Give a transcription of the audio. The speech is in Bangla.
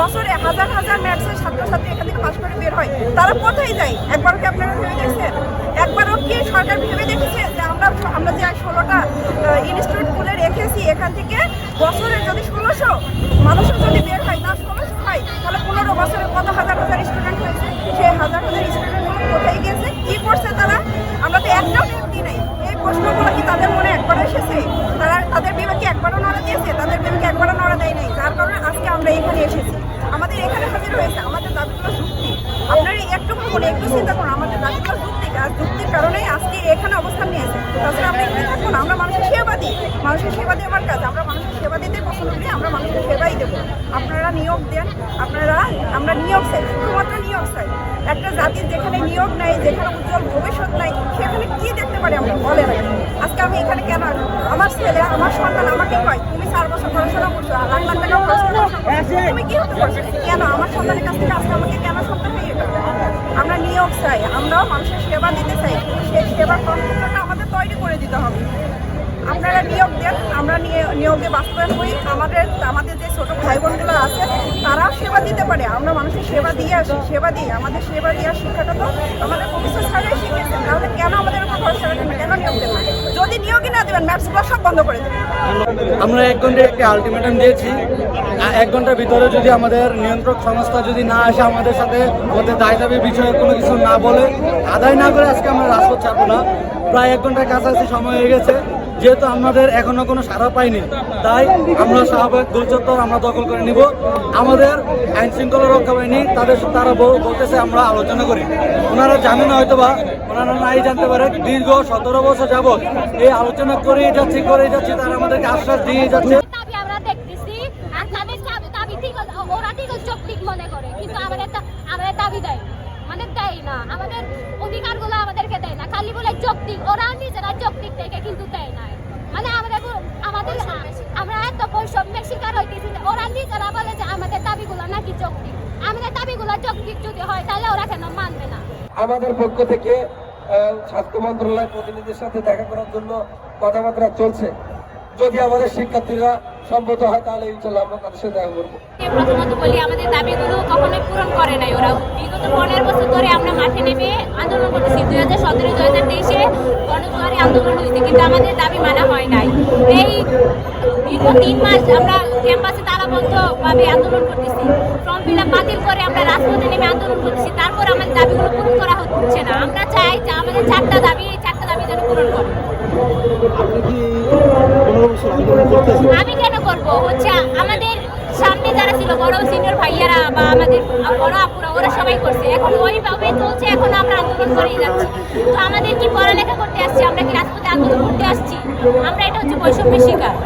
বছরে হাজার হাজার ম্যাথসের ছাত্রছাত্রী এখান থেকে পাশ করে বের হয়। তারা কোথায় যায়? একবার কি আপনারা ভেবে দেখছেন? একবারও কি সরকার ভেবে দেখেছে যে আমরা আমরা যে ষোলোটা ইনস্টিটিউট খুলে রেখেছি, এখান থেকে বছরে যদি ষোলোশো মানুষের যদি বের হয়, না ষোলোশো হয়, তাহলে পনেরো বছরে কত হাজার হাজার স্টুডেন্ট হয়েছে? সেই হাজার হাজার ভাবুন একটু চিন্তা করুন আমাদের দাবিগুলো যুক্তি আর যুক্তির কারণেই আজকে এখানে অবস্থান নিয়েছে। তাছাড়া আমরা এখানে থাকব না আমরা মানুষের সেবা দিই মানুষের সেবা দিয়ে আমার কাজ, আমরা মানুষের সেবা দিতে পছন্দ করি আমরা মানুষের সেবাই দেবো। আপনারা নিয়োগ দেন, আপনারা, আমরা নিয়োগ চাই, শুধুমাত্র নিয়োগ চাই। একটা জাতির যেখানে নিয়োগ নাই, যেখানে উজ্জ্বল ভবিষ্যৎ নাই, সেখানে কি দেখতে পারি আমরা? বলে রাখি আজকে আমি এখানে কেন আমার ছেলে, আমার সন্তান আমাকে কয়, তুমি চার বছর পড়াশোনা করছ, আর লাখ লাখ টাকা। তুমি কি হতে পারছ কেন? আমার সন্তানের কাছ থেকে আজকে আমাকে কেন শুনতে চাই, আমরাও মানুষের সেবা দিতে চাই সেই সেবার কর্মক্ষেত্রটা আমাদের তৈরি করে দিতে হবে। আপনারা নিয়োগ দেন, আমরা নিয়ে- নিয়োগে বাস্তবায়ন করি। আমাদের আমাদের যে ছোটো ভাই বোনগুলো আছে সেবা দিতে পারে। আমরা মানুষের সেবা দিয়ে আসি, সেবা দিই। আমাদের সেবা দেওয়ার শিক্ষাটা তো আমাদের ভবিষ্যৎ ছাড়াই শিখেছেন তাহলে কেন আমাদের উপর ভরসা রাখেন না? কেন নিয়োগ দেবেন? যদি নিয়োগই না দেবেন ম্যাথসগুলো সব বন্ধ করে দেবেন। আমরা এক ঘণ্টার একটা আলটিমেটাম দিয়েছি। এক ঘণ্টার ভিতরে যদি আমাদের নিয়ন্ত্রক সংস্থা যদি না আসে আমাদের সাথে আমাদের দায় দাবি বিষয়ে কোনো কিছু না বলে, আদায় না করে আজকে আমরা রাজপথ ছাড়বো না। প্রায় এক ঘণ্টার কাছাকাছি সময় হয়ে গেছে। যেহেতু আমাদের এখনও কোনো সাড়া পাইনি, তাই আমরা স্বাভাবিক দুর্যোত্তর আমরা দখল করে নিব। আমাদের আইন শৃঙ্খলা রক্ষা বাহিনী, তাদের তারা বল- বলতেছে আমরা আলোচনা করি। ওনারা জানেন না হয়তো বা ওনারা নাই জানতে পারে। দীর্ঘ সতেরো বছর যাবৎ এই আলোচনা করে যাচ্ছি করে যাচ্ছি, তারা আমাদেরকে আশ্বাস দিয়ে যাচ্ছে। মনে করে, কিন্তু আমাদের দাবি দেয়। মানে দেয় না। আমাদের অধিকারগুলো আমাদেরকে দেয় না। খালি বলে যৌক্তিক। ওরা নিজেরা যৌক্তিক থেকে কিন্তু দেয় না। মানে আমাদের আমাদের আমরা এত বৈষম্যের শিকার হইতেছি ওরা নিজেরা বলে যে আমাদের দাবিগুলো নাকি যৌক্তিক। আমাদের দাবিগুলো যৌক্তিক যদি হয়, তাহলে ওরা কেন মানবে না? আমাদের পক্ষ থেকে স্বাস্থ্য মন্ত্রণালয়ের প্রতিনিধির সাথে দেখা করার জন্য কথাবার্তা চলছে। যদি আমাদের শিক্ষার্থীরা সম্মত হয় তাহলে ইনশাল্লাহ আমরা তাদের সাথে দেখা করব। প্রথমত বলি আমাদের দাবিগুলো কখনোই পূরণ করে নাই ওরা। বিগত পনেরো বছর ধরে আমরা মাঠে নেমে আন্দোলন করতেছি। দুই হাজার সতেরো দুই হাজার তেইশে গণজোয়ারি আন্দোলন হয়েছে কিন্তু আমাদের দাবি মানা হয় নাই। এই দীর্ঘ তিন মাস আমরা ক্যাম্পাসে তালাবন্ধ ভাবে আন্দোলন করতেছি। ফর্ম ফিল বাতিল করে আমরা রাজপথে নেমে আন্দোলন করতেছি। তারপর আমাদের দাবিগুলো পূরণ করা হচ্ছে না। আমরা চাই যে আমাদের চারটা দাবি এই চারটা দাবি যেন পূরণ করে। আমি কেন করব? হচ্ছে আমাদের সামনে যারা ছিল, বড় সিনিয়র ভাইয়ারা বা আমাদের বড় আপুরা, ওরা সবাই করছে। এখন ওইভাবে চলছে, এখন আমরা আন্দোলন করেই যাচ্ছি। তো আমাদের কি পড়ালেখা করতে আসছি? আমরা কি রাজপথে আন্দোলন করতে আসছি? আমরা এটা হচ্ছে বৈষম্যের শিকার।